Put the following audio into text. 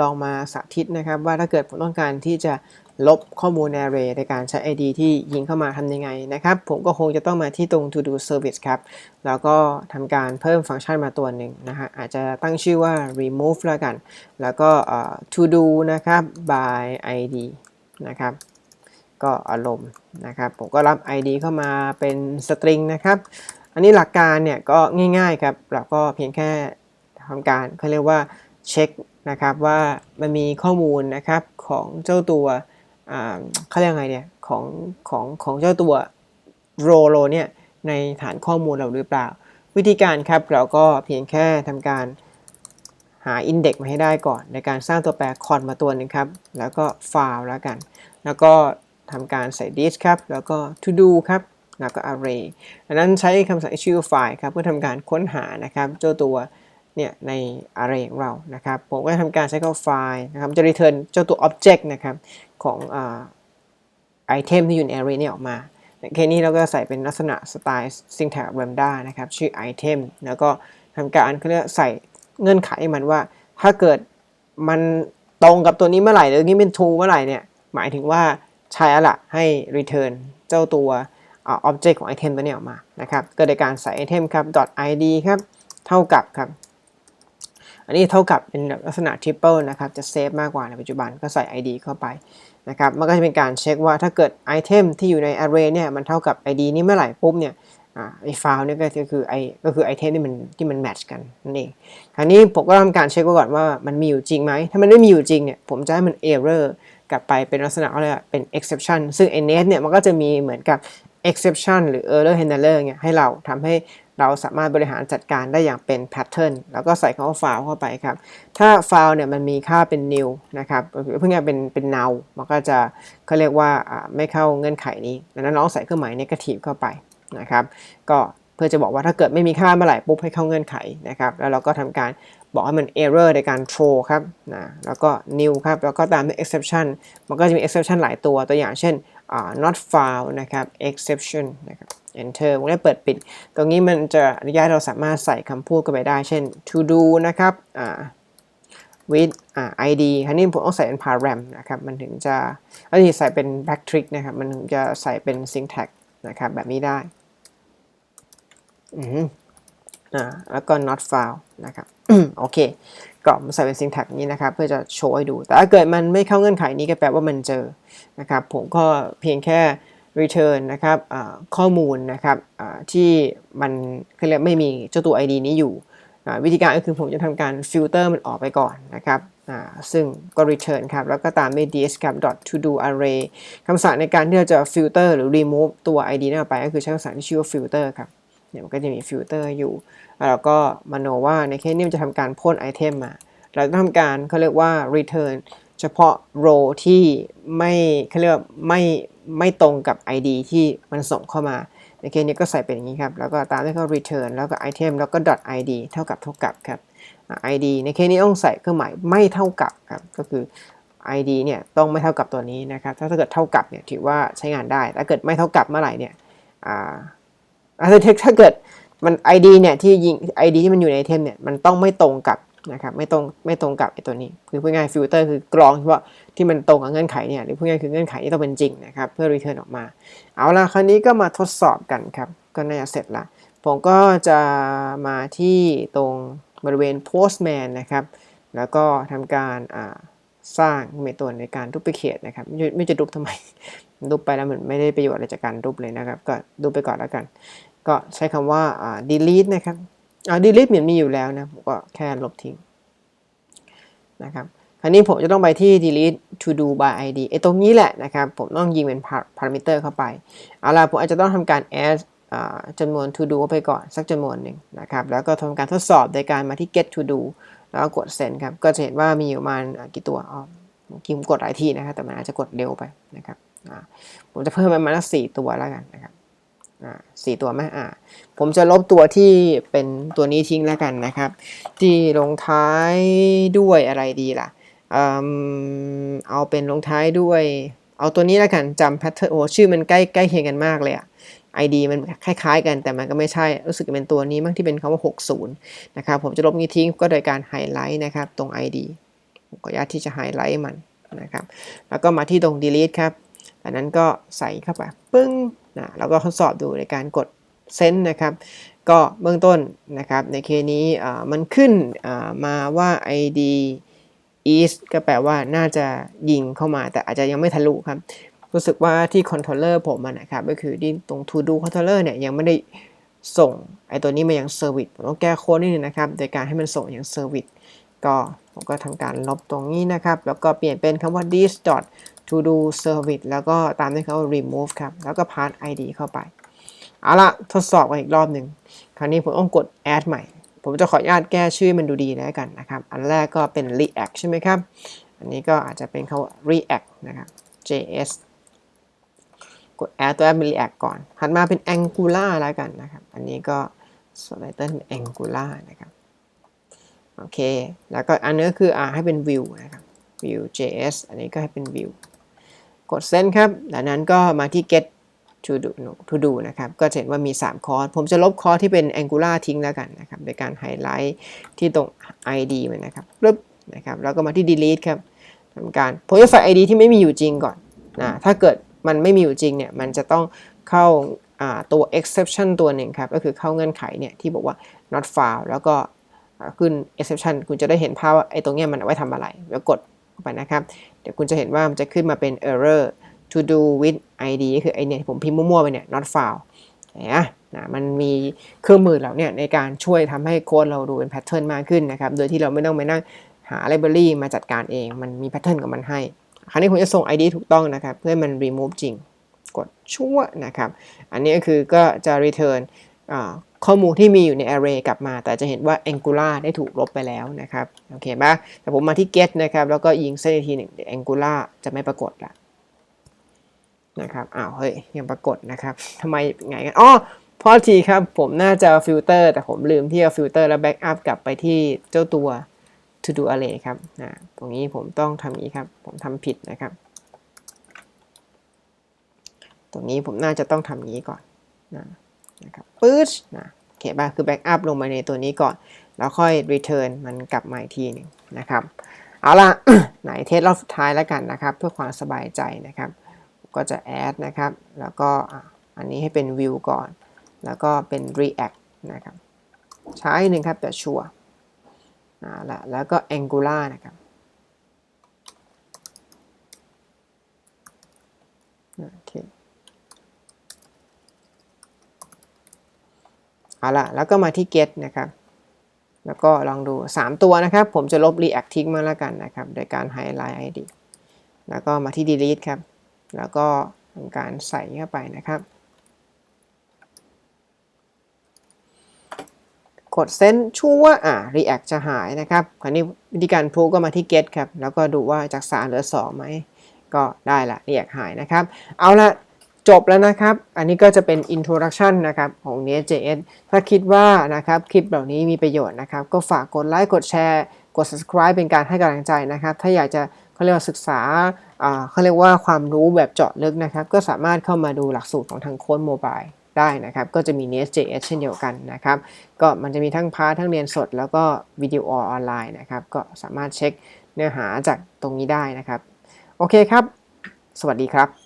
ลองมาสาธิตนะครับ ว่าถ้าเกิดผมต้องการที่จะลบข้อมูลใน array ในการใช้ ID ที่ยิงเข้ามาทำยังไงนะครับ ผมก็คงจะต้องมาที่ตรง to do service ครับ แล้วก็ทำการเพิ่มฟังก์ชันมาตัวหนึ่งนะฮะ อาจจะตั้งชื่อว่า remove แล้วกัน แล้วก็ to do นะครับ by ID นะครับ ก็อารมณ์นะครับ ผมก็รับ ID เข้ามาเป็นสตริงนะครับ อันนี้หลักการเนี่ยก็ง่ายๆครับ เราก็เพียงแค่ทำการเขาเรียกว่าเช็ค นะครับว่ามันมีข้อมูลนะครับของเจ้าตัวเขาเรียกไงเนี่ยของของของเจ้าตัวโรโลเนี่ยในฐานข้อมูลเราหรือเปล่า วิธีการครับเราก็เพียงแค่ทำการหาอินเด็กซ์มาให้ได้ก่อน ในการสร้างตัวแปรคอนมาตัวหนึ่งครับ แล้วก็ฟล์แล้วกัน แล้วก็ทำการใส่ this ครับ แล้วก็ to do ครับ แล้วก็ array ดังนั้นใช้คำสั่ง issue file ครับ เพื่อทำการค้นหานะครับเจ้าตัว เนี่ยใน array ของเรานะครับ ผมก็จะทำการใช้ข้อไฟล์นะครับ จะ return เจ้าตัว object นะครับของไอเทมที่อยู่ใน array นี่ออกมาแค่นี้เราก็ใส่เป็นลักษณะสไตล์ syntax lambda นะครับ ชื่อ item แล้วก็ทำการเขาเรียกใส่เงื่อนไขมันว่า ถ้าเกิดมันตรงกับตัวนี้เมื่อไหร่หรือนี้เป็น true เมื่อไหร่เนี่ย หมายถึงว่าใช้ละให้ return เจ้าตัว object ของไอเทมตัวนี้ออกมานะครับ ก็โดยการใส่ไอเทมครับ .id ครับ เท่ากับครับ อันนี้เท่ากับเป็นลักษณะ triple นะครับ จะเซฟมากกว่าในปัจจุบันก็ใส่ id เข้าไปนะครับ มันก็จะเป็นการเช็คว่าถ้าเกิดไอเทมที่อยู่ใน array เนี่ยมันเท่ากับ id นี้เมื่อไหร่ปุ๊บเนี่ยไอไฟล์นี่ก็คือไอก็คือไอเทมที่มันที่มันแมทช์กันนั่นเอง คราวนี้ผมก็ทำการเช็คก่อนว่ามันมีอยู่จริงไหม ถ้ามันไม่มีอยู่จริงเนี่ยผมจะให้มัน error กลับไปเป็นลักษณะอะไรเป็น exception ซึ่ง net เนี่ยมันก็จะมีเหมือนกับ exception หรือ error handler เนี่ยให้เราทำให้ เราสามารถบริหารจัดการได้อย่างเป็นแพทเทิร์นแล้วก็ใส่คำว่าไฟล์เข้าไปครับ ถ้าไฟล์เนี่ยมันมีค่าเป็น new นะครับเพิ่งจะเป็นเป็น now มันก็จะเขาเรียกว่าไม่เข้าเงื่อนไขนี้ดังนั้นเราใส่เครื่องหมาย negative เข้าไปนะครับ ก็เพื่อจะบอกว่าถ้าเกิดไม่มีค่าเมื่อไหร่ปุ๊บให้เข้าเงื่อนไขนะครับ แล้วเราก็ทำการบอกให้มัน error ในการ throw ครับนะแล้วก็ new ครับ แล้วก็ตามด้วย exception มันก็จะมี exception หลายตัวตัวอย่างเช่น not found นะครับ exception นะครับ enter วงเล็บเปิดปิด ตรงนี้มันจะอนุญาตเราสามารถใส่คำพูดกันไปได้ เช่น to do นะครับ with id คราวนี้ผมต้องใส่เป็น param นะครับ มันถึงจะอันนี้ใส่เป็น backtrick นะครับ มันถึงจะใส่เป็น syntax นะครับ แบบนี้ได้ อืมอ่า แล้วก็ not found นะครับโอเคก็มาใส่เป็น syntax นี้นะครับ เพื่อจะโชว์ให้ดู แต่ถ้าเกิดมันไม่เข้าเงื่อนไขนี้ก็แปลว่ามันเจอนะครับ ผมก็เพียงแค่ return นะครับข้อมูลนะครับที่มันคือเรียกไม่มีเจ้าตัว ID นี้อยู่ วิธีการก็คือผมจะทำการฟิลเตอร์มันออกไปก่อนนะครับซึ่งก็ return ครับ แล้วก็ตามด้วย ds ครับ to do array คำสั่งในการที่เราจะฟิลเตอร์หรือ remove ตัว ID นั้นออกไป ก็คือใช้คำสั่งที่ชื่อว่า filter ครับเนี่ยมันก็จะมีฟิลเตอร์อยู่ แล้วก็มโนว่าในเคสนี้มันจะทำการพ่นไอเทมมา เราต้องทำการเขาเรียกว่า return เฉพาะ row ที่ไม่เขาเรียกไม่ ไม่ตรงกับ ID ที่มันส่งเข้ามา ในเคสนี้ก็ใส่เป็นอย่างนี้ครับ แล้วก็ตามด้วยก็ return แล้วก็ item แล้วก็ .id เท่ากับเท่ากับครับ id ในเคสนี้ต้องใส่เครื่องหมายไม่เท่ากับครับ ก็คือ id เนี่ยต้องไม่เท่ากับตัวนี้นะครับ ถ้าเกิดเท่ากับเนี่ยถือว่าใช้งานได้ ถ้าเกิดไม่เท่ากับเมื่อไหร่เนี่ยอ่าถ้าเกิดมัน id เนี่ยที่ยิง id ที่มันอยู่ในไอเทมเนี่ยมันต้องไม่ตรงกับ นะครับไม่ตรงไม่ตรงกับไอ้ตัวนี้ คือพูดง่ายฟิลเตอร์คือกรองเฉพาะที่มันตรงกับเงื่อนไขเนี่ยหรือพูดง่ายคือเงื่อนไขที่ต้องเป็นจริงนะครับเพื่อรีเทิร์นออกมา เอาละคราวนี้ก็มาทดสอบกันครับ ก็น่าจะเสร็จละผมก็จะมาที่ตรงบริเวณ postman นะครับ แล้วก็ทำการสร้างเมตัวในการดูปเขตนะครับ ไม่จะดูปทำไมดูปไปแล้วเหมือนไม่ได้ประโยชน์อะไรจากการดูปเลยนะครับ ก็ดูไปก่อนแล้วกัน ก็ใช้คำว่า delete นะครับ อ่า delete เหมือนมีอยู่แล้วนะ ผมก็แค่ลบทิ้งนะครับคราวนี้ผมจะต้องไปที่ delete to do by id ไอ้ตรงนี้แหละนะครับ ผมต้องยิงเป็น parameter เข้าไป เอาล่ะ ผมอาจจะต้องทำการ add จำนวน to do ไปก่อนสักจำนวนหนึ่งนะครับ แล้วก็ทำการทดสอบโดยการมาที่ get to do แล้วก็กด send ครับ ก็จะเห็นว่ามีอยู่ประมาณกี่ตัวอ๋อกิมกดหลายทีนะครับ แต่มันอาจจะกดเร็วไปนะครับผมจะเพิ่มไปมาละสี่ตัวแล้วกันนะครับ สี่ตัวไหมอ่าผมจะลบตัวที่เป็นตัวนี้ทิ้งแล้วกันนะครับ ที่ลงท้ายด้วยอะไรดีล่ะเอาเป็นลงท้ายด้วย เอาตัวนี้แล้วกันจำแพทเทิร์นโอ้ชื่อมันใกล้ใกล้เคียงกันมากเลยอะ ID มันคล้ายๆ กันแต่มันก็ไม่ใช่ รู้สึกเป็นตัวนี้มั้งที่เป็นคำว่า 60 นะครับ ผมจะลบนี้ทิ้งก็โดยการไฮไลท์นะครับตรง ID ผมขออนุญาที่จะไฮไลท์มันนะครับ แล้วก็มาที่ตรง delete ครับอันนั้นก็ใส่เข้าไปปึ้ง นะแล้วก็ทดสอบดูในการกด send นะครับ ก็เบื้องต้นนะครับในเคสนี้มันขึ้นมาว่า id is ก็แปลว่าน่าจะยิงเข้ามาแต่อาจจะยังไม่ทะลุครับ รู้สึกว่าที่ controller ผมนะครับ ก็คือที่ตรง to do controller เนี่ยยังไม่ได้ส่งไอตัวนี้มายัง service ผมต้องแก้โค้ดนิดนึงนะครับ โดยการให้มันส่งยัง service ก็ผมก็ทำการลบตรงนี้นะครับ แล้วก็เปลี่ยนเป็นคำว่า this dot to do service แล้วก็ตามด้วยคำว่า remove ครับ แล้วก็ pass id เข้าไป เอาละทดสอบกันอีกรอบหนึ่ง คราวนี้ผมต้องกด add ใหม่ ผมจะขออนุญาตแก้ชื่อมันดูดีแล้วกันนะครับ อันแรกก็เป็น react ใช่ไหมครับ อันนี้ก็อาจจะเป็นคำว่า react นะครับ js กด add ตัว add เป็น react ก่อนถัดมาเป็น angular แล้วกันนะครับ อันนี้ก็ select เป็น angular นะครับ โอเค แล้วก็อันนี้ก็คืออ่าให้เป็น view นะครับ view js อันนี้ก็ให้เป็น view กด send ครับจากนั้นก็มาที่ get to do to do นะครับ ก็จะเห็นว่ามี 3 คอร์ส ผมจะลบคอร์สที่เป็น angular ทิ้งแล้วกันนะครับ โดยการไฮไลท์ที่ตรง id มันนะครับปึ๊บนะครับ แล้วก็มาที่ delete ครับทำการผมจะใส่ id ที่ไม่มีอยู่จริงก่อนนะถ้าเกิดมันไม่มีอยู่จริงเนี่ย มันจะต้องเข้าอ่าตัว exception ตัวหนึ่งครับ ก็คือเข้าเงื่อนไขเนี่ยที่บอกว่า not found แล้วก็ขึ้น exception คุณจะได้เห็นภาพว่าไอ้ตรงเนี้ยมันเอาไว้ทำอะไร แล้วกด เข้าไปนะครับ เดี๋ยวคุณจะเห็นว่ามันจะขึ้นมาเป็น error to do with id ก็คือไอเนี่ยที่ผมพิมพ์มั่วๆไปเนี่ย not found นะนะมันมีเครื่องมือเหล่าเนี้ในการช่วยทำให้โค้ดเราดูเป็นแพทเทิร์นมากขึ้นนะครับ โดยที่เราไม่ต้องไปนั่งหา library มาจัดการเอง มันมีแพทเทิร์นของมันให้ คราวนี้ผมจะส่ง ID ถูกต้องนะครับ เพื่อให้มัน remove จริง กดชั่วนะครับ อันนี้ก็คือก็จะ return ข้อมูลที่มีอยู่ใน array กลับมา แต่จะเห็นว่า angular ได้ถูกลบไปแล้วนะครับโอเคปะแต่ผมมาที่ get นะครับแล้วก็ยิงเส้นอีกทีหนึ่ง angular จะไม่ปรากฏละนะครับอ้าวเฮ้ยยังปรากฏนะครับทำไมไงกันอ๋อพอทีครับผมน่าจะฟิลเตอร์แต่ผมลืมที่จะฟิลเตอร์แล้วแบ็กอัพกลับไปที่เจ้าตัว to do array ครับนะตรงนี้ผมต้องทำนี้ครับ ผมทำผิดนะครับ ตรงนี้ผมน่าจะต้องทำนี้ก่อนนะนะครับปื๊ดนะ โอเคป่ะคือแบ็กอัพลงมาในตัวนี้ก่อน แล้วค่อย return มันกลับมาอีกทีหนึ่งนะครับ เอาละไหนเทสรอบสุดท้ายแล้วกันนะครับ เพื่อความสบายใจนะครับ ก็จะ add นะครับ แล้วก็อันนี้ให้เป็น view ก่อน แล้วก็เป็น react นะครับ ใช้หนึ่งครับแต่ชัวร์อ่าละแล้วก็ angular นะครับโอเค เอาละแล้วก็มาที่ get นะครับ แล้วก็ลองดู 3 ตัวนะครับ ผมจะลบ react ทิ้งมาแล้วกันนะครับ โดยการ highlight id แล้วก็มาที่ delete ครับ แล้วก็ทำการใส่เข้าไปนะครับ กดเซนชั่วอ่า react จะหายนะครับ คราวนี้วิธีการพ o ก็มาที่ get ครับ แล้วก็ดูว่าจาก3เหลือ2ไหมก็ได้ละ react หายนะครับ เอาละ จบแล้วนะครับ อันนี้ก็จะเป็น introduction นะครับของ Nest.js ถ้าคิดว่านะครับคลิปเหล่านี้มีประโยชน์นะครับ ก็ฝากกดไลค์กดแชร์ กด subscribe เป็นการให้กำลังใจนะครับ ถ้าอยากจะเขาเรียกว่าศึกษาเขาเรียกว่าความรู้แบบเจาะลึกนะครับ ก็สามารถเข้ามาดูหลักสูตรของทางโค้ดโมบายได้นะครับ ก็จะมี Nest.js เช่นเดียวกันนะครับ ก็มันจะมีทั้งพาร์ททั้งเรียนสด แล้วก็วิดีโอออนไลน์นะครับ ก็สามารถเช็คเนื้อหาจากตรงนี้ได้นะครับ โอเคครับ สวัสดีครับ